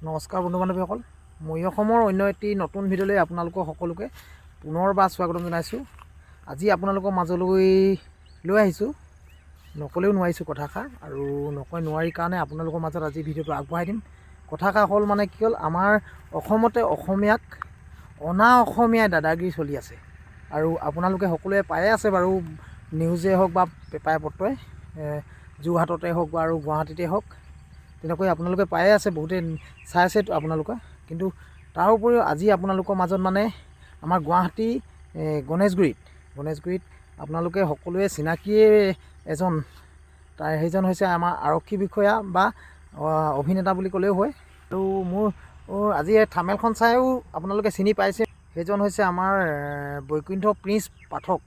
নমস্কাৰ বন্ধু বান্ধৱীসকল মই অসমৰ অন্য এটি নতুন ভিডিঅ'লৈ আপোনালোকক সকলোকে পুনৰবাৰ স্বাগতম জনাইছোঁ। আজি আপোনালোকৰ মাজলৈ লৈ আহিছোঁ। নকলেও নোৱাৰিছোঁ কথাষাৰ আৰু নকয় নোৱাৰি কাৰণে আপোনালোকৰ মাজত আজি ভিডিঅ'টো আগবঢ়াই দিম। কথাষাৰ হ'ল মানে কি হ'ল আমাৰ অসমতে অসমীয়াক অনা অসমীয়াই দাদাগিৰি চলি আছে। আৰু আপোনালোকে সকলোৱে পায়ে আছে বাৰু নিউজে হওক বা পেপাৰে পত্ৰই যোৰহাটতে হওক বা আৰু গুৱাহাটীতে হওক। তেনেকৈ আপোনালোকে পায়ে আছে বহুতে চাই আছে আপোনালোকে। কিন্তু তাৰ উপৰিও আজি আপোনালোকৰ মাজত মানে আমাৰ গুৱাহাটী গণেশগুৰিত গণেশগুৰিত আপোনালোকে সকলোৱে চিনাকিয়ে এজন তাৰ সেইজন হৈছে আমাৰ আৰক্ষী বিষয়া বা অভিনেতা বুলি ক'লেও হয়। আৰু মোৰ আজি এই থামেলখন চাইও আপোনালোকে চিনি পাইছে। সেইজন হৈছে আমাৰ বৈকুণ্ঠ প্ৰিন্স পাঠক।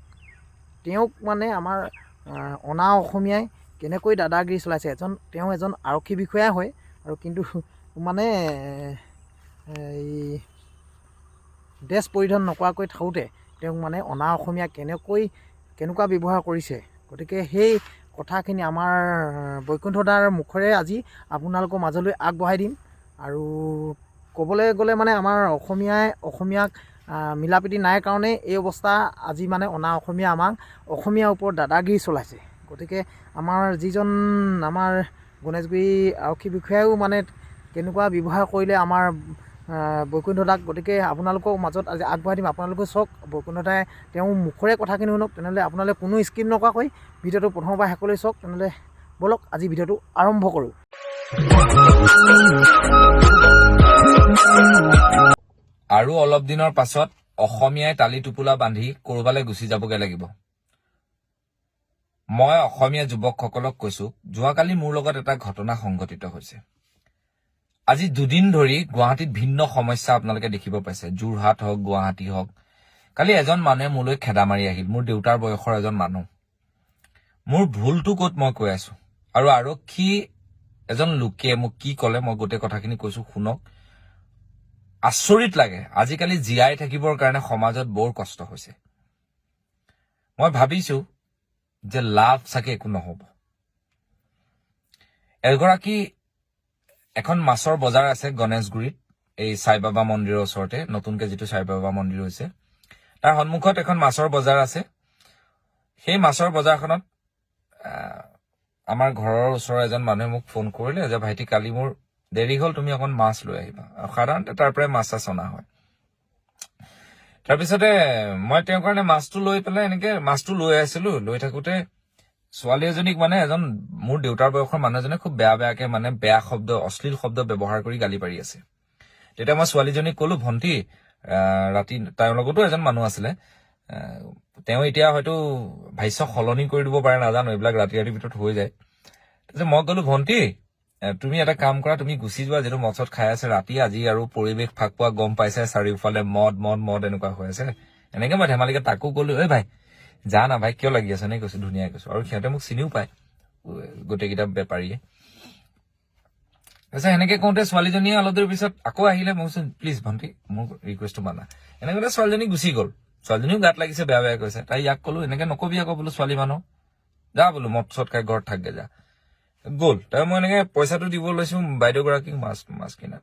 তেওঁক মানে আমাৰ অনা অসমীয়াই কেনেকৈ দাদাগিৰি চলাইছে এজন তেওঁ এজন আৰক্ষী বিষয়াই হয় আৰু কিন্তু মানে এই ড্ৰেছ পৰিধান নকৰাকৈ থাকোঁতে তেওঁক মানে অনা অসমীয়া কেনেকৈ কেনেকুৱা ব্যৱহাৰ কৰিছে। গতিকে সেই কথাখিনি আমাৰ বৈকুণ্ঠদাৰ মুখেৰে আজি আপোনালোকৰ মাজলৈ আগবঢ়াই দিম। আৰু ক'বলৈ গ'লে মানে আমাৰ অসমীয়াই অসমীয়াক আহ, মিলাপ্ৰীতি নাই কাৰণে এই অৱস্থা আজি মানে অনা অসমীয়া আমাক অসমীয়াৰ ওপৰত দাদাগিৰি চলাইছে। গতিকে আমাৰ যিজন আমাৰ গণেশগুৰি আৰক্ষী বিষয়াও মানে কেনেকুৱা ব্যৱহাৰ কৰিলে আমাৰ আহ, বৈকুণ্ঠ দাক গতিকে আপোনালোকৰ মাজত আজি আগবঢ়াই দিম। আপোনালোকে চাওক বৈকুণ্ঠ দাই তেওঁ মুখৰে কথাখিনি শুনক তেনেহ'লে আপোনালোকে কোনো স্কিপ নকৰাকৈ ভিডিঅ'টো প্ৰথমবাৰ শেষলৈ চাওক তেনেহ'লে ব'লক আজি ভিডিঅ'টো আৰম্ভ কৰোঁ। আৰু অলপ দিনৰ পাছত অসমীয়াই টালি টোপোলা বান্ধি কৰবালৈ গুচি যাবগে লাগিব। মই অসমীয়া যুৱকসকলক কৈছো, যোৱাকালি মোৰ লগত এটা ঘটনা সংঘটিত হৈছে। আজি দুদিন ধৰি গুৱাহাটীত ভিন্ন সমস্যা আপোনালোকে দেখিব পাইছে। যোৰহাট হওক, গুৱাহাটী হওক, কালি এজন মানুহে মোলৈ খেদা মাৰি আহিল। মোৰ দেউতাৰ বয়সৰ এজন মানুহ। মোৰ ভুলটো ক'ত মই কৈ আছো? আৰু আৰক্ষী এজন লোকে মোক কি ক'লে, মই গোটেই কথাখিনি কৈছো, শুনক। আচৰিত লাগে, আজিকালি জীয়াই থাকিবৰ কাৰণে সমাজত বৰ কষ্ট হৈছে। মই ভাবিছো যে লাভ চাগে একো নহব। এগৰাকী এখন মাছৰ বজাৰ আছে গণেশগুৰিত, এই সাই বাবা মন্দিৰৰ ওচৰতে, নতুনকে যিটো সাই বাবা মন্দিৰ হৈছে। তাৰ সন্মুখত এখন মাছৰ বজাৰ আছে। সেই মাছৰ বজাৰখনত আমাৰ ঘৰৰ ওচৰৰ এজন মানুহে মোক ফোন কৰিলে যে, ভাইটি, কালি মোৰ দেৰি হ'ল, তুমি অকণ মাছ লৈ আহিবা। সাধাৰণতে তাৰ পৰাই মাছ চাছ অনা হয়। তাৰপিছতে মই তেওঁৰ কাৰণে মাছটো লৈ পেলাই এনেকে মাছটো লৈ আছিলো লৈ থাকোতে ছোৱালী এজনীক মানে এজন মোৰ দেউতাৰ বয়সৰ মানুহ এজনে খুব বেয়া বেয়াকে মানে বেয়া শব্দ অশ্লীল শব্দ ব্যৱহাৰ কৰি গালি পাৰি আছে। তেতিয়া মই ছোৱালীজনীক কলো আহ, ৰাতি তেওঁৰ লগতো এজন মানুহ আছিলে তেওঁ এতিয়া হয়তো ভাষ্য সলনি কৰি দিব পাৰে নাজানো এইবিলাক ৰাতি ৰাতিৰ ভিতৰত হৈ যায়। তাৰপিছত মই কলো ভন্টি এ, তুমি এটা কাম কৰা, তুমি গুচি যোৱা, যিটো মচত খাই আছে ৰাতি, আজি আৰু পৰিৱেশ ফাক পোৱা গম পাইছে, চাৰিওফালে মদ মদ মদ এনেকুৱা হৈ আছে। এনেকে মই ধেমালিকে তাকো কলো এই ভাই যা না ভাই, কিয় লাগি আছে? এনেকে কৈছো, ধুনীয়াকে কৈছো। আৰু সিহঁতে মোক চিনিও পায় গোটেইকেইটা বেপাৰীয়ে। তাৰপিছত সেনেকে কওঁতে ছোৱালীজনীয়ে অলপ দেৰি পিছত আকৌ আহিলে, মই কৈছো, প্লিজ ভণ্টি, মোৰ ৰিকুৱেষ্টটো মানা। এনেকে ছোৱালীজনী গুচি গ'ল। ছোৱালীজনীও গাত লাগিছে, বেয়া বেয়া কৈছে। তাই ইয়াক কলো, এনেকে নকবি আকৌ বোলো ছোৱালী মানুহ। যা বোলো, মদ চদ খাই ঘৰত থাকগে যা। গ'ল। তাৰ মই এনেকে পইচাটো দিব লৈছো বাইদেউ গৰাকীক মাছ মাছ কিনা।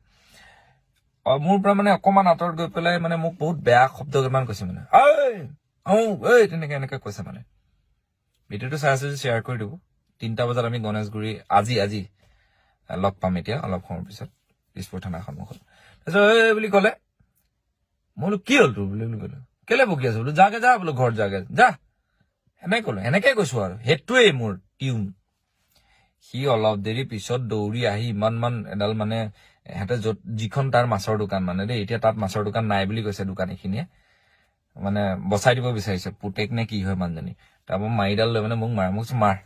মোৰ পৰা মানে অকমান আঁতৰত গৈ পেলাই মানে মোক বহুত বেয়া শব্দ কেইটামান কৈছে মানে। ঐ তেনেকে এনেকে কৈছে মানে। ভিডিঅ'টো চাই আছো শ্বেয়াৰ কৰি দিব। তিনিটা বজাত আমি গণেশগুৰি আজি আজি লগ পাম এতিয়া অলপ সময়ৰ পিছত দিছপুৰ থানাৰ সন্মুখত। তাৰপিছত এই বুলি ক'লে। মই বোলো কি হ'ল তোৰ? বুলি বুলি ক'লো। কেলে বকি আছো? বোলো যাগে যা বোলো ঘৰত যাগে যা। সেনেকে ক'লো? এনেকে কৈছো আৰু সেইটোৱেই মোৰ টিউন। সি অলপ দেৰি পিছত দৌৰি আহি ইমান মান এডাল মানে সিহঁতে য'ত, যিখন তাৰ মাছৰ দোকান মানে দেই, এতিয়া তাত মাছৰ দোকান নাই বুলি কৈছে দোকানীখিনিয়ে মানে বচাই দিব বিচাৰিছে, পুতেক নে কি হয় মানুহজনী। তাৰপৰা মাৰিডাল লৈ মানে মোক মাৰ মোক মাৰ।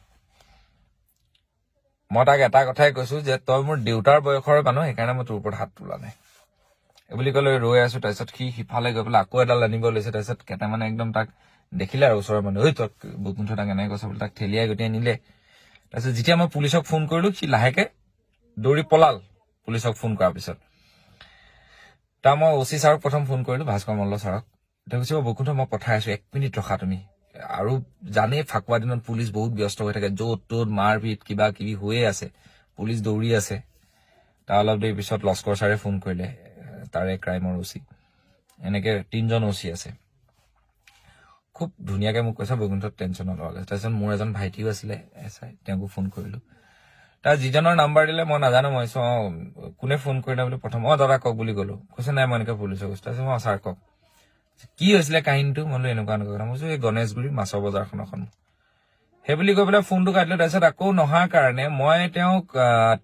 মই তাক এটা কথাই কৈছো যে, তই মোৰ দেউতাৰ বয়সৰ মানুহ, সেইকাৰণে মই তোৰ ওপৰত হাত তোলা নাই। বুলি ক'লে, ৰৈ আছো, তাৰপিছত সি সিফালে গৈ পেলাই আকৌ এডাল আনিব লৈছে, তাৰপিছত কেইটামানে একদম তাক দেখিলে আৰু ওচৰৰ মানুহ, ঐ, তই বৈকুণ্ঠ তাক এনেকে কৈছে বুলি, তাক ঠেলিয়াই গতিয়াই নিলে তাৰপিছত যেতিয়া মই পুলিচক ফোন কৰিলো সি লাহেকে দৌৰি পলাল পুলিচক ফোন কৰাৰ পিছত। তাৰ মই অচি ছাৰক প্ৰথম ফোন কৰিলো ভাস্কৰ মল্ল ছাৰক। তেওঁ কৈছে "অ, বৈকুণ্ঠ মই পঠাই আছো এক মিনিট ৰখা তুমি। আৰু জানেই ফাকুৱা দিনত পুলিচ বহুত ব্যস্ত হৈ থাকে য'ত ত'ত মাৰপিট কিবা কিবি হৈয়ে আছে পুলিচ দৌৰি আছে। তাৰ অলপ দেৰি পিছত লস্কৰ ছাৰে ফোন কৰিলে তাৰে ক্ৰাইমৰ অচি এনেকে তিনজন অচি আছে। খুব ধুনীয়াকে মোক কৈছে বৈকুণ্ঠত টেনচন নল'ব তাৰপিছত মোৰ এজন ভাইটিও আছিলে এছ আই তেওঁকো ফোন কৰিলো। তাৰ যিজনৰ নাম্বাৰ দিলে মই নাজানো মই চো অ কোনে ফোন কৰিলে বুলি প্ৰথম? অ দাদা কওক বুলি ক'লো। কৈছে নাই মই এনেকে পুলিচৰ কৈছো তাৰপিছত মই ছাৰ কওক। কি হৈছিলে কাহিনীটো? মই বোলো এনেকুৱা এনেকুৱা কথা। মই কৈছো এই গণেশগুৰি মাছৰ বজাৰখনৰ সন্মুখ সেই বুলি কৈ পেলাই ফোনটো কাটিলো। তাৰপিছত আকৌ নহাৰ কাৰণে মই তেওঁক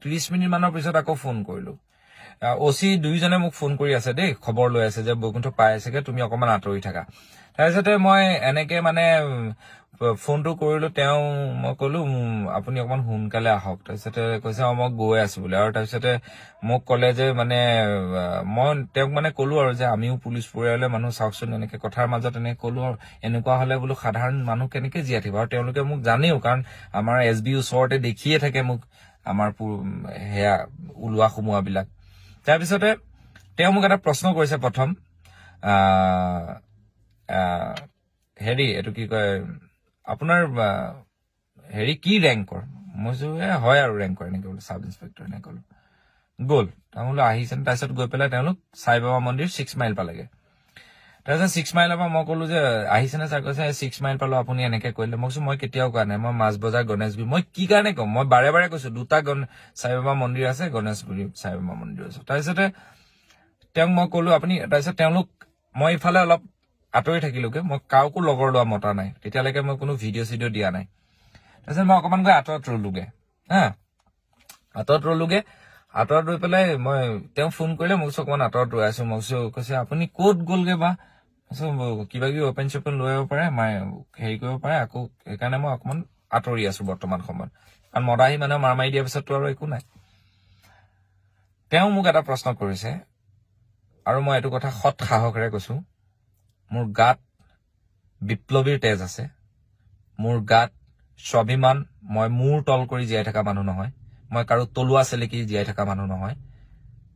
ত্ৰিশ মিনিট মানৰ পিছত আকৌ ফোন কৰিলো। অচি দুইজনে মোক ফোন কৰি আছে দেই খবৰ লৈ আছে যে বৈকুণ্ঠ পাই আছেগে তুমি অকমান আঁতৰি থাকা। তাৰপিছতে মই এনেকে মানে ফোনটো কৰিলো তেওঁ মই কলো আপুনি অকমান সোনকালে আহক। তাৰপিছতে কৈছে অ মই গৈ আছো বোলে। আৰু তাৰপিছতে মোক ক'লে যে মানে মই তেওঁক মানে কলো আৰু যে আমিও পুলিচ পৰিয়ালৰ মানুহ চাওকচোন এনেকে কথাৰ মাজত এনেকে কলো আৰু এনেকুৱা হলে বোলো সাধাৰণ মানুহ কেনেকে জীয়াই থাকিব? আৰু তেওঁলোকে মোক জানেও কাৰণ আমাৰ এছ বি ওচৰতে দেখিয়ে থাকে মোক আমাৰ সেয়া ওলোৱা সোমোৱাবিলাক। তাৰপিছতে তেওঁ মোক এটা প্ৰশ্ন কৰিছে প্ৰথম। হেৰি, এইটো কি কয়, আপোনাৰ হেৰি কি ৰেংকৰ মই হয় আৰু ৰেংকৰ এনেকে বোলো চাব ইন্সপেক্টৰ এনেকে ক'লো গ'ল। তেওঁ বোলো আহিছে তাৰপিছত গৈ পেলাই তেওঁলোক সাই বাবা মন্দিৰ ছিক্স মাইল পালেগে। তাৰপিছত ছিক্স মাইলৰ পৰা মই ক'লো যে আহিছেনে ছাৰ কৈছে ছিক্স মাইল পালো, আপুনি এনেকে কৰিলে মই কৈছো, মই কেতিয়াও কোৱা নাই, মই মাছ বজাৰ গণেশগুৰি মই কি কাৰণে ক'ম? মই বাৰে বাৰে কৈছো, দুটা সাই বাবা মন্দিৰ আছে গণেশগুৰি সাই বাবা মন্দিৰ আছে। তাৰপিছতে, তেওঁক মই ক'লো, আপুনি, তাৰপিছত তেওঁলোক, মই ইফালে অলপ আঁতৰি থাকিলোগে। মই কাকো লগৰ লোৱা মতা নাই। তেতিয়ালৈকে মই কোনো ভিডিঅ' চিডিঅ' দিয়া নাই। তাৰপিছত মই অকমান গৈ আঁতৰত ৰলোগে হা? আঁতৰত ৰলোগে। আঁতৰত ৰৈ পেলাই মই তেওঁ ফোন কৰিলে মোক কৈছো অকমান আঁতৰত ৰৈ আছো। মই কৈছো কৈছে আপুনি ক'ত গ'লগে বা? মই কিবা কিবি অপেন চপেন লৈ আহিব পাৰে মায়ে হেৰি কৰিব পাৰে আকৌ সেইকাৰণে মই অকমান আঁতৰি আছো বৰ্তমান সময়ত। কাৰণ মদাহী মানে মাৰ মাৰি দিয়াৰ পিছততো আৰু একো নাই। তেওঁ মোক এটা প্ৰশ্ন কৰিছে আৰু মই এইটো কথা সৎ সাহসেৰে কৈছো। মোৰ গাত বিপ্লৱীৰ তেজ আছে। মোৰ গাত স্বাভিমান, মই মূৰ তল কৰি জীয়াই থকা মানুহ নহয়। মই কাৰো তলুৱা চেলেকি জীয়াই থকা মানুহ নহয়।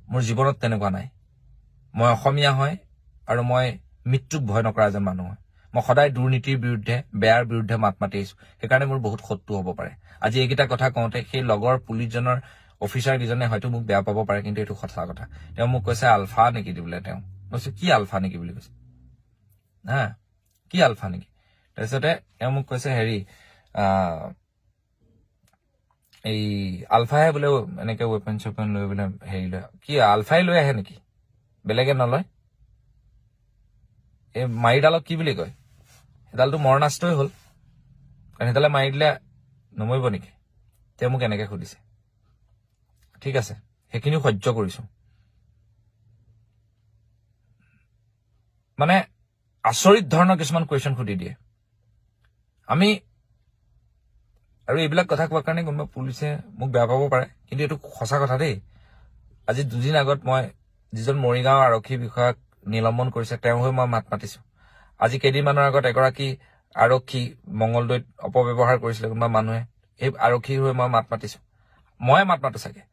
মোৰ জীৱনত তেনেকুৱা নাই। মই অসমীয়া হয় আৰু মই মৃত্যুক ভয় নকৰা এজন মানুহ হয়। মই সদায় দুৰ্নীতিৰ বিৰুদ্ধে, বেয়াৰ বিৰুদ্ধে মাত মাতি আহিছো সেইকাৰণে মোৰ বহুত শত্ৰু হ'ব পাৰে। আজি এইকেইটা কথা কওঁতে সেই লগৰ পুলিচজনৰ অফিচাৰ কেইজনে হয়তো মোক বেয়া পাব পাৰে, কিন্তু এইটো সঁচা কথা। তেওঁ মোক কৈছে, আলফা নেকি বোলে। তেওঁ কৈছো, কি আলফা নেকি বুলি কৈছে। হা কি আলফা নেকি? তাৰপিছতে তেওঁ মোক কৈছে, হেৰি এই আলফাহে বোলে এনেকে ৱেপন চেপন লৈ বোলে হেৰি লয়। কি, আলফাই লৈ আহে নেকি? বেলেগে নলয়? এই মাৰিডালক কি বুলি কয়? সেইডালটো মৰণাস্ত্ৰই হ'ল। কাৰণ সেইডালে মাৰি দিলে নমৰিব নেকি? তেওঁ মোক এনেকে সুধিছে। ঠিক আছে, সেইখিনিও সহ্য কৰিছো। মানে আচৰিত ধৰণৰ কিছুমান কুৱেশ্যন সুধি দিয়ে। আমি আৰু এইবিলাক কথা কোৱাৰ কাৰণে কোনোবা পুলিচে মোক বেয়া পাব পাৰে কিন্তু এইটো সঁচা কথা দেই। আজি দুদিন আগত মই যিজন মৰিগাঁও আৰক্ষী বিষয়াক নিলম্বন কৰিছে তেওঁ হৈ মই মাত মাতিছো। আজি কেইদিনমানৰ আগত এগৰাকী আৰক্ষী মংগলদৈত অপব্যৱহাৰ কৰিছিলে কোনোবা মানুহে সেই আৰক্ষীৰ হৈ মই মাত মাতিছো। মই মাত মাতো চাগে।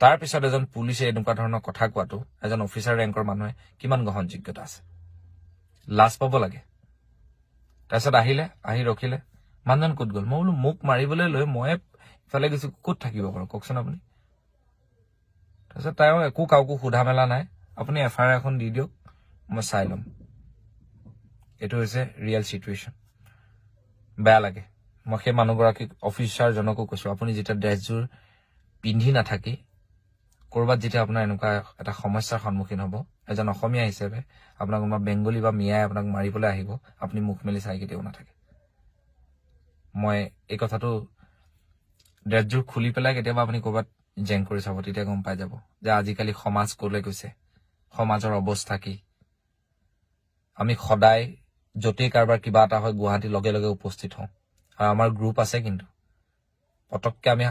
তাৰ পিছত এজন পুলিচে এনেকুৱা ধৰণৰ কথা কোৱাটো এজন অফিচাৰ ৰেংকৰ মানুহে কিমান গ্ৰহণযোগ্যতা আছে। লাজ পাব লাগে। তাৰপিছত আহিলে, আহি ৰখিলে মানুহজন ক'ত গ'ল? মই বোলো, মোক মাৰিবলৈ লৈ মই ইফালে গৈছো ক'ত থাকিব বাৰু, কওকচোন আপুনি? তাৰপিছত তেওঁ একো কাকো সোধা মেলা নাই। আপুনি এফ আই আৰ এখন দি দিয়ক, মই চাই ল'ম। এইটো হৈছে ৰিয়েল চিটুৱেশ্যন বেয়া লাগে। মই সেই মানুহগৰাকীক অফিচাৰজনকো কৈছো, আপুনি যেতিয়া ড্ৰেছযোৰ পিন্ধি নাথাকি ক'ৰবাত যেতিয়া আপোনাৰ এনেকুৱা এটা সমস্যাৰ সন্মুখীন হ'ব, এজন অসমীয়া হিচাপে আপোনাক কোনোবা বেংগলী বা মিয়াই আপোনাক মাৰিবলৈ আহিব, আপুনি মুখ মেলি চাই কেতিয়াও নাথাকে। মই এই কথাটো ড্ৰেছযোৰ খুলি পেলাই কেতিয়াবা আপুনি ক'ৰবাত জেং কৰি চাব, তেতিয়া গম পাই যাব যে আজিকালি সমাজ ক'লৈ গৈছে, সমাজৰ অৱস্থা কি। আমি সদায় য'তেই কাৰোবাৰ কিবা এটা হয় গুৱাহাটী লগে লগে উপস্থিত হওঁ। আৰু আমাৰ গ্ৰুপ আছে কিন্তু পটককে আমি